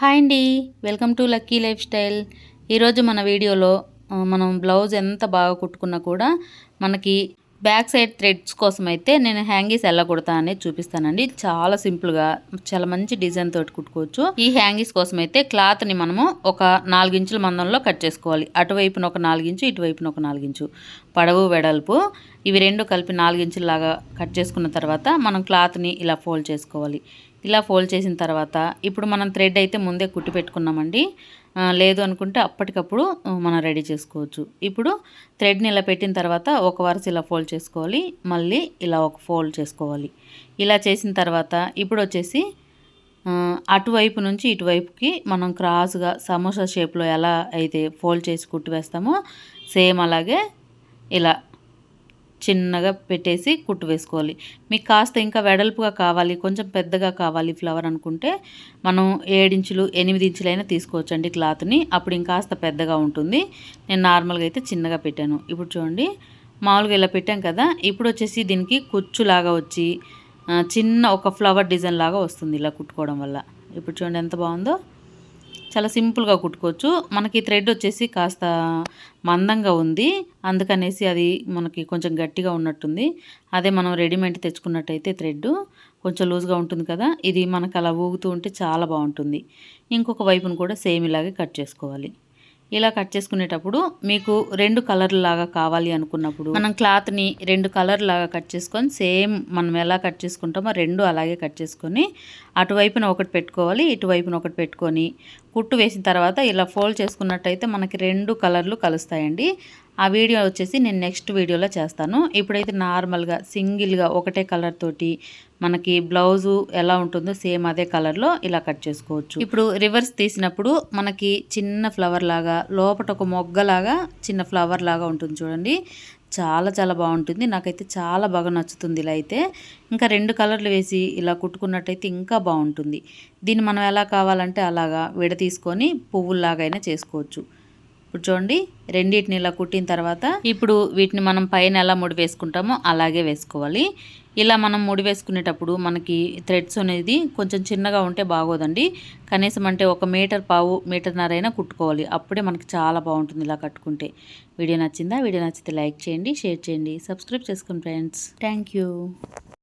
Hi అండి. Welcome to lucky lifestyle. ఈరోజు మన వీడియోలో మనం బ్లౌజ్ ఎంత బాగా కుట్టుకున్నా కూడా మనకి బ్యాక్ సైడ్ థ్రెడ్స్ కోసం అయితే నేను హ్యాంగీస్ ఎలా కుడతా అనేది చూపిస్తానండి. చాలా సింపుల్గా చాలా మంచి డిజైన్ తోటి కుట్టుకోవచ్చు. ఈ హ్యాంగీస్ కోసం అయితే క్లాత్ని మనము ఒక నాలుగించుల మందంలో కట్ చేసుకోవాలి. అటువైపున ఒక నాలుగించు ఇటువైపున ఒక నాలుగించు. పడవు వెడల్పు. ఇవి రెండు కలిపి నాలుగించులాగా కట్ చేసుకున్న తర్వాత మనం క్లాత్ని ఇలా ఫోల్డ్ చేసుకోవాలి. ఇలా ఫోల్డ్ చేసిన తర్వాత ఇప్పుడు మనం థ్రెడ్ అయితే ముందే కుట్టి పెట్టుకున్నామండి. లేదు అనుకుంటే అప్పటికప్పుడు మనం రెడీ చేసుకోవచ్చు. ఇప్పుడు థ్రెడ్ని ఇలా పెట్టిన తర్వాత ఒక వరుస ఇలా ఫోల్డ్ చేసుకోవాలి. మళ్ళీ ఇలా ఒక ఫోల్డ్ చేసుకోవాలి. ఇలా చేసిన తర్వాత ఇప్పుడు వచ్చేసి అటువైపు నుంచి ఇటువైపుకి మనం క్రాస్గా సమోసా షేప్లో ఎలా అయితే ఫోల్డ్ చేసి కుట్టి వేస్తామో సేమ్ అలాగే ఇలా చిన్నగా పెట్టేసి కుట్టు వేసుకోవాలి. మీకు కాస్త ఇంకా వెడల్పుగా కావాలి కొంచెం పెద్దగా కావాలి ఫ్లవర్ అనుకుంటే మనం ఏడించులు ఎనిమిది ఇంచులైనా తీసుకోవచ్చు అండి క్లాత్ని. అప్పుడు ఇంకాస్త పెద్దగా ఉంటుంది. నేను నార్మల్గా అయితే చిన్నగా పెట్టాను. ఇప్పుడు చూడండి మామూలుగా ఇలా పెట్టాం కదా ఇప్పుడు వచ్చేసి దీనికి కుచ్చులాగా వచ్చి చిన్న ఒక ఫ్లవర్ డిజైన్ లాగా వస్తుంది ఇలా కుట్టుకోవడం వల్ల. ఇప్పుడు చూడండి ఎంత బాగుందో. చాలా సింపుల్గా కుట్టుకోవచ్చు. మనకి థ్రెడ్ వచ్చేసి కాస్త మందంగా ఉంది. అందుకనేసి అది మనకి కొంచెం గట్టిగా ఉన్నట్టుంది. అదే మనం రెడీమేడ్ తెచ్చుకున్నట్టయితే థ్రెడ్ కొంచెం లూజ్గా ఉంటుంది కదా ఇది మనకు అలా ఊగుతూ ఉంటే చాలా బాగుంటుంది. ఇంకొక వైపును కూడా సేమ్ ఇలాగే కట్ చేసుకోవాలి. ఇలా కట్ చేసుకునేటప్పుడు మీకు రెండు కలర్ లాగా కావాలి అనుకున్నప్పుడు మనం క్లాత్ని రెండు కలర్ లాగా కట్ చేసుకొని సేమ్ మనం ఎలా కట్ చేసుకుంటామో రెండు అలాగే కట్ చేసుకొని అటువైపున ఒకటి పెట్టుకోవాలి ఇటువైపున ఒకటి పెట్టుకొని కుట్టు వేసిన తర్వాత ఇలా ఫోల్డ్ చేసుకున్నట్టయితే మనకి రెండు కలర్లు కలుస్తాయండి. ఆ వీడియో వచ్చేసి నేను నెక్స్ట్ వీడియోలో చేస్తాను. ఇప్పుడైతే నార్మల్గా సింగిల్గా ఒకటే కలర్ తోటి మనకి బ్లౌజు ఎలా ఉంటుందో సేమ్ అదే కలర్లో ఇలా కట్ చేసుకోవచ్చు. ఇప్పుడు రివర్స్ తీసినప్పుడు మనకి చిన్న ఫ్లవర్ లాగా లోపల ఒక మొగ్గలాగా చిన్న ఫ్లవర్ లాగా ఉంటుంది చూడండి. చాలా చాలా బాగుంటుంది. నాకైతే చాలా బాగా నచ్చుతుంది ఇలా అయితే. ఇంకా రెండు కలర్లు వేసి ఇలా కుట్టుకున్నట్టయితే ఇంకా బాగుంటుంది. దీన్ని మనం ఎలా కావాలంటే అలాగా విడ తీసుకొని పువ్వుల్లాగైనా చేసుకోవచ్చు. ఇప్పుడు చూడండి రెండింటిని ఇలా కుట్టిన తర్వాత ఇప్పుడు వీటిని మనం పైన ఎలా ముడి వేసుకుంటామో అలాగే వేసుకోవాలి. ఇలా మనం ముడి వేసుకునేటప్పుడు మనకి థ్రెడ్స్ అనేది కొంచెం చిన్నగా ఉంటే బాగోదండి. కనీసం అంటే ఒక మీటర్ పావు మీటర్న్నర అయినా కుట్టుకోవాలి. అప్పుడే మనకి చాలా బాగుంటుంది ఇలా కట్టుకుంటే. వీడియో నచ్చిందా? వీడియో నచ్చితే లైక్ చేయండి షేర్ చేయండి సబ్స్క్రైబ్ చేసుకోండి ఫ్రెండ్స్. థ్యాంక్